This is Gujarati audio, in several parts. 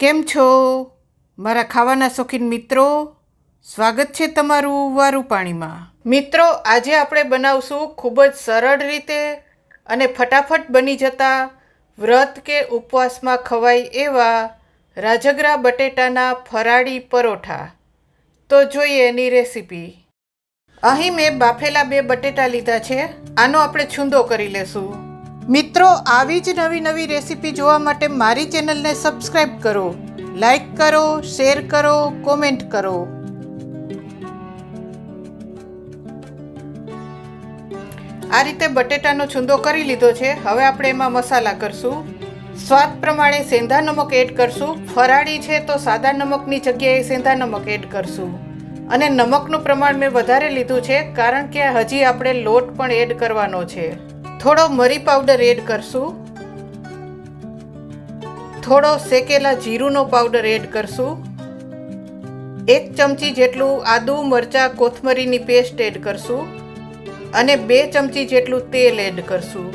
કેમ છો? મારા ખાવાના શોખીન મિત્રો, સ્વાગત છે તમારું વારું પાણીમાં મિત્રો, આજે આપણે બનાવશું ખૂબ જ સરળ રીતે અને ફટાફટ બની જતા વ્રત કે ઉપવાસમાં ખવાય એવા રાજગરા બટેટાના ફરાળી પરોઠા. તો જોઈએ એની રેસીપી. અહીં મેં બાફેલા બે બટેટા લીધા છે. આનો આપણે છૂંદો કરી લેશું. મિત્રો, આવી જ નવી નવી રેસીપી જોવા માટે મારી ચેનલને સબસ્ક્રાઇબ કરો લાઈક કરો, શેર કરો, કોમેન્ટ કરો. આ રીતે બટેટાનો છૂંદો કરી લીધો છે. હવે આપણે એમાં મસાલા કરશું. સ્વાદ પ્રમાણે સેંધા નમક એડ કરશું. ફરાળી છે તો સાદા નમકની જગ્યાએ સેંધા નમક એડ કરશું. અને નમકનું પ્રમાણ મેં વધારે લીધું છે, કારણ કે હજી આપણે લોટ પણ એડ કરવાનો છે. થોડો મરી પાવડર એડ કરશું. થોડો શેકેલા જીરુંનો પાવડર એડ કરશું. એક ચમચી જેટલું આદુ મરચાં કોથમરીની પેસ્ટ એડ કરશું અને બે ચમચી જેટલું તેલ એડ કરશું.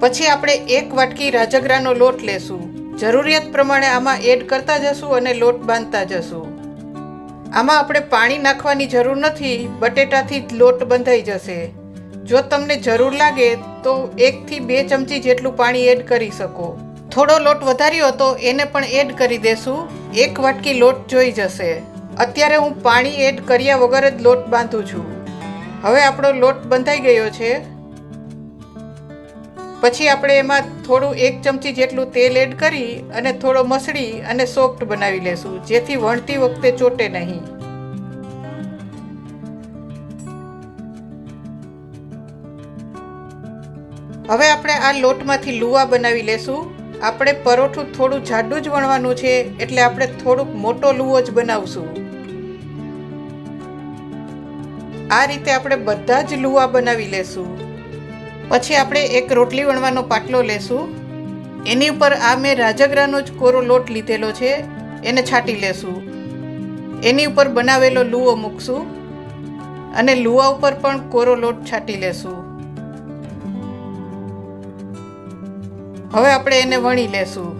પછી આપણે એક વાટકી રાજગરાનો લોટ લેશું. જરૂરિયાત પ્રમાણે આમાં એડ કરતા જશું અને લોટ બાંધતા જશું. આમાં આપણે પાણી નાખવાની જરૂર નથી, બટેટાથી જ લોટ બંધાઈ જશે. જો તમને જરૂર લાગે તો એકથી બે ચમચી જેટલું પાણી એડ કરી શકો. થોડો લોટ વધાર્યો હતો એને પણ એડ કરી દેશું. એક વાટકી લોટ જોઈ જશે. અત્યારે હું પાણી એડ કર્યા વગર જ લોટ બાંધું છું. હવે આપણો લોટ બંધાઈ ગયો છે. પછી આપણે એમાં થોડું એક ચમચી જેટલું તેલ એડ કરી અને થોડો મસળી અને સોફ્ટ બનાવી લેશું, જેથી વણતી વખતે ચોટે નહીં. હવે આપણે આ લોટમાંથી લુવા બનાવી લેશું. આપણે પરોઠું થોડું જાડું જ વણવાનું છે, એટલે આપણે થોડુંક મોટો લુવો જ બનાવશું. આ રીતે આપણે બધા જ લુવા બનાવી લેશું. પછી આપણે એક રોટલી વણવાનો પાટલો લેશું. એની ઉપર આ મેં રાજગરાનો જ કોરો લોટ લીધેલો છે, એને છાંટી લેશું. એની ઉપર બનાવેલો લુવો મૂકશું અને લુવા ઉપર પણ કોરો લોટ છાંટી લેશું. હવે આપણે એને વણી લેશું.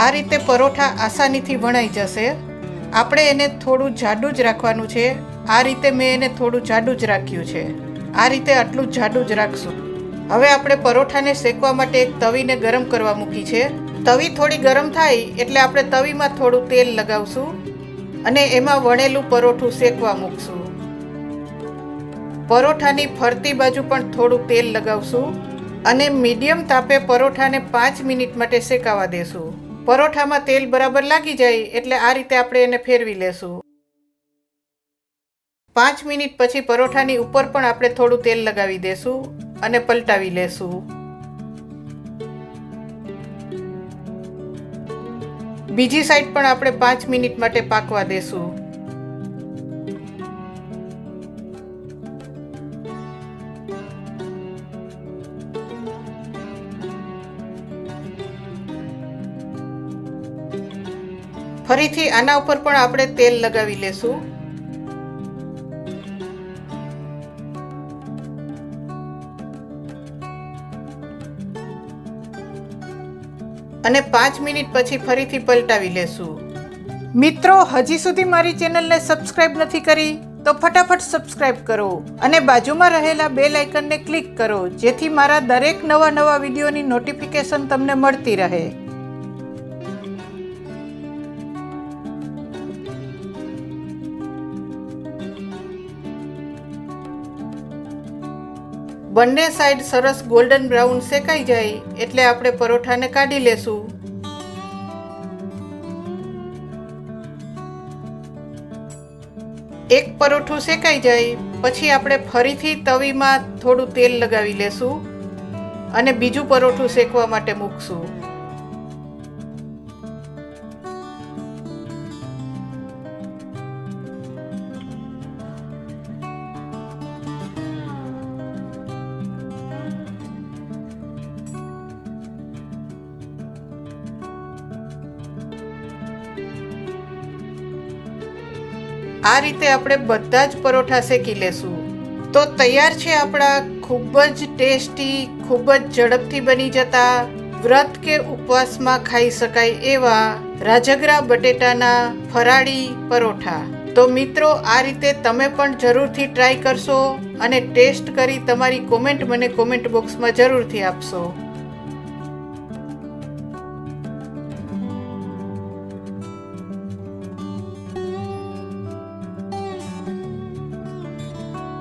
આ રીતે પરોઠા આસાનીથી વણાઈ જશે. આપણે એને થોડું જાડું જ રાખવાનું છે. આ રીતે મેં એને થોડું જાડું જ રાખ્યું છે. આ રીતે આટલું જાડું જ રાખશું. હવે આપણે પરોઠાને શેકવા માટે એક તવીને ગરમ કરવા મૂકી છે. તવી થોડી ગરમ થાય એટલે આપણે તવીમાં થોડું તેલ લગાવશું અને એમાં વણેલું પરોઠું શેકવા મૂકશું. પરોઠાની ફરતી બાજુ પણ થોડું તેલ લગાવશું અને મીડિયમ તાપે પરોઠાને પાંચ મિનિટ માટે શેકાવા દેશું. પરોઠામાં તેલ બરાબર લાગી જાય એટલે આ રીતે આપણે એને ફેરવી લેશું. પાંચ મિનિટ પછી પરોઠાની ઉપર પણ આપણે થોડું તેલ લગાવી દેશું અને પલટાવી લેશું. બીજી સાઈડ પણ આપણે પાંચ મિનિટ માટે પાકવા દેશું. ફરીથી આના ઉપર પણ આપણે તેલ લગાવી લેશું. અને પાંચ મિનિટ પછી ફરીથી પલટાવી લેશું. મિત્રો, હજી સુધી મારી ચેનલને સબસ્ક્રાઇબ નથી કરી, તો ફટાફટ સબસ્ક્રાઇબ કરો અને બાજુમાં રહેલા બે લાઇકનને ક્લિક કરો, જેથી મારા દરેક નવા નવા વિડીયોની નોટિફિકેશન તમને મળતી રહે. બંને સાઈડ સરસ ગોલ્ડન બ્રાઉન શેકાઈ જાય એટલે આપણે પરોઠાને કાઢી લેશું. એક પરોઠું શેકાઈ જાય, પછી આપણે ફરીથી તવીમાં થોડું તેલ લગાવી લેશું અને બીજું પરોઠું શેકવા માટે મૂકશું. આ રીતે આપણે બધા જ પરોઠા શેકી લેશું. તો તૈયાર છે આપણા ખૂબ જ ટેસ્ટી, ખૂબ જ ઝડપથી બની જતા, વ્રત કે ઉપવાસમાં ખાઈ શકાય એવા રાજગરા બટેટાના ફરાળી પરોઠા. તો મિત્રો, આ રીતે તમે પણ જરૂરથી ટ્રાય કરશો અને ટેસ્ટ કરી તમારી કોમેન્ટ મને કોમેન્ટ બોક્સમાં જરૂરથી આપશો.